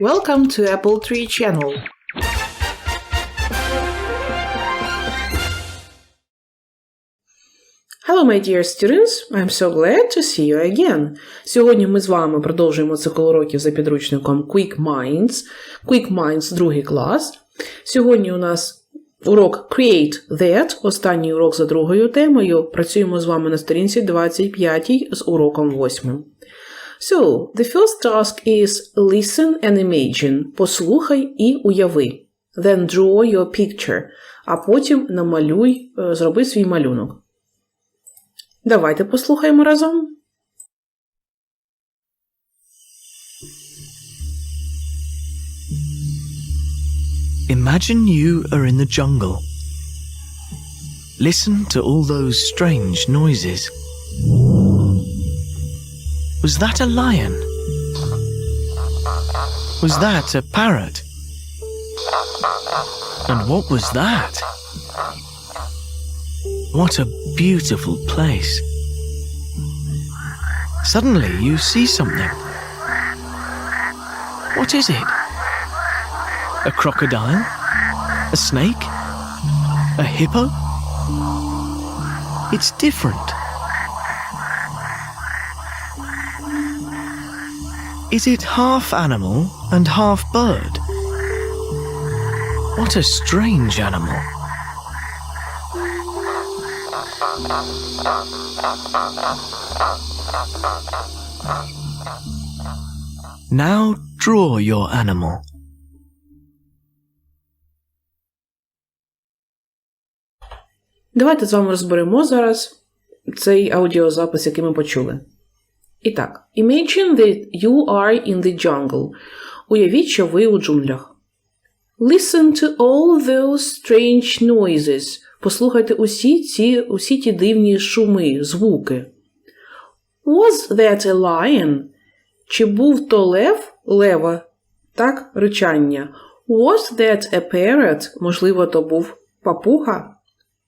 Welcome to Apple Tree Channel. Hello, my dear students. I'm so glad to see you again. Сьогодні ми з вами продовжуємо цикл уроків за підручником Quick Minds. Quick Minds, другий клас. Сьогодні у нас урок Create That, останній урок за другою темою. Працюємо з вами на сторінці 25 з уроком 8. So, the first task is listen and imagine. Послухай і уяви. Then draw your picture. А потім намалюй, е, зроби свій малюнок. Давайте послухаємо разом. Imagine you are in the jungle. Listen to all those strange noises. Was that a lion? Was that a parrot? And what was that? What a beautiful place. Suddenly you see something. What is it? A crocodile? A snake? A hippo? It's different. Is it half animal and half bird? What a strange animal. Now draw your animal. Давайте з вами розберемо зараз цей аудіозапис, який ми почули. І так, imagine that you are in the jungle. Уявіть, що ви у джунглях. Listen to all those strange noises. Послухайте усі ці, усі ті дивні шуми, звуки. Was that a lion? Чи був то лев, лева, так, ричання? Was that a parrot? Можливо, то був папуга?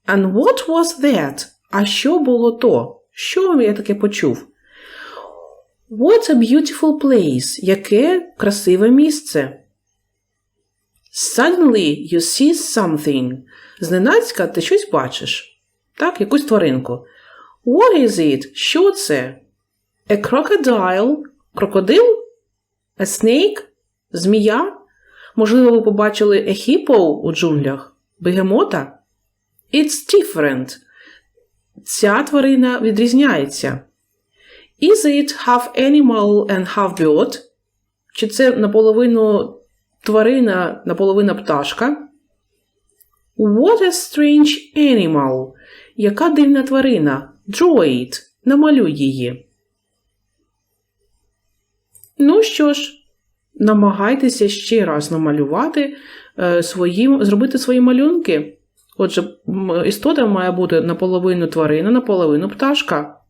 And what was that? А що було то? Що я таке почув? What a beautiful place! Яке красиве місце. Suddenly you see something. Зненацька ти щось бачиш. Так, якусь тваринку. What is it? Що це? A crocodile? Крокодил? A snake? Змія? Можливо, ви побачили a hippo у джунглях? Бегемота? It's different. Ця тварина відрізняється. Is it half animal and half bird? Чи це наполовину тварина, наполовина пташка? What a strange animal. Яка дивна тварина? Draw it. Намалюй її. Ну що ж, намагайтеся ще раз намалювати е, свої, зробити свої малюнки. Отже, істота має бути наполовину тварина, наполовину пташка.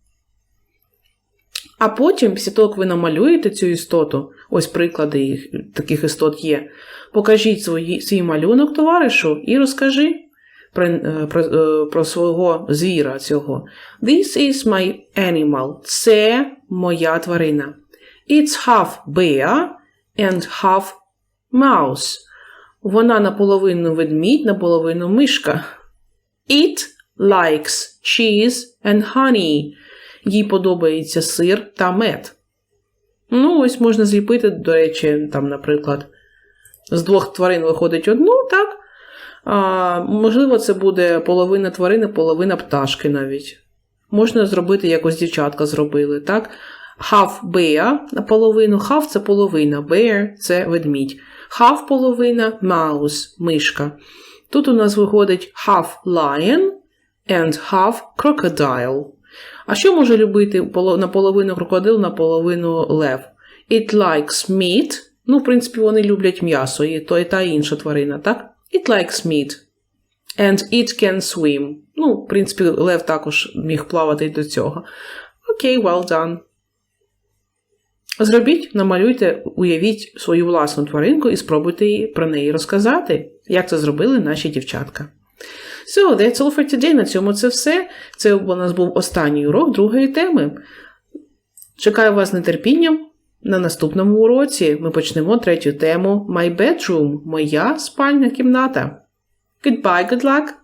А потім, після того, як ви намалюєте цю істоту, ось приклади таких істот є, покажіть свої, свій малюнок товаришу і розкажи про, е, про, е, про свого звіра цього. This is my animal. Це моя тварина. It's half bear and half mouse. Вона наполовину ведмідь, наполовину мишка. It likes cheese and honey. Їй подобається сир та мед. Ну, ось можна зліпити, до речі, там, наприклад, з двох тварин виходить одну, так? А, можливо, це буде половина тварини, половина пташки навіть. Можна зробити, як ось дівчатка зробили, так? Half bear наполовину, half це половина, bear це ведмідь. Half половина mouse мишка. Тут у нас виходить half lion and half crocodile. А що може любити наполовину крокодил, наполовину лев? It likes meat. Ну, в принципі, вони люблять м'ясо, і то і та інша тварина, так? It likes meat. And it can swim. Ну, в принципі, лев також міг плавати до цього. Окей, well done. Зробіть, намалюйте, уявіть свою власну тваринку і спробуйте її, про неї розказати, як це зробили наші дівчатка. So, that's all for today. На цьому це все. Це у нас був останній урок другої теми. Чекаю вас нетерпінням. На наступному уроці ми почнемо третю тему My bedroom – моя спальня кімната. Goodbye, good luck!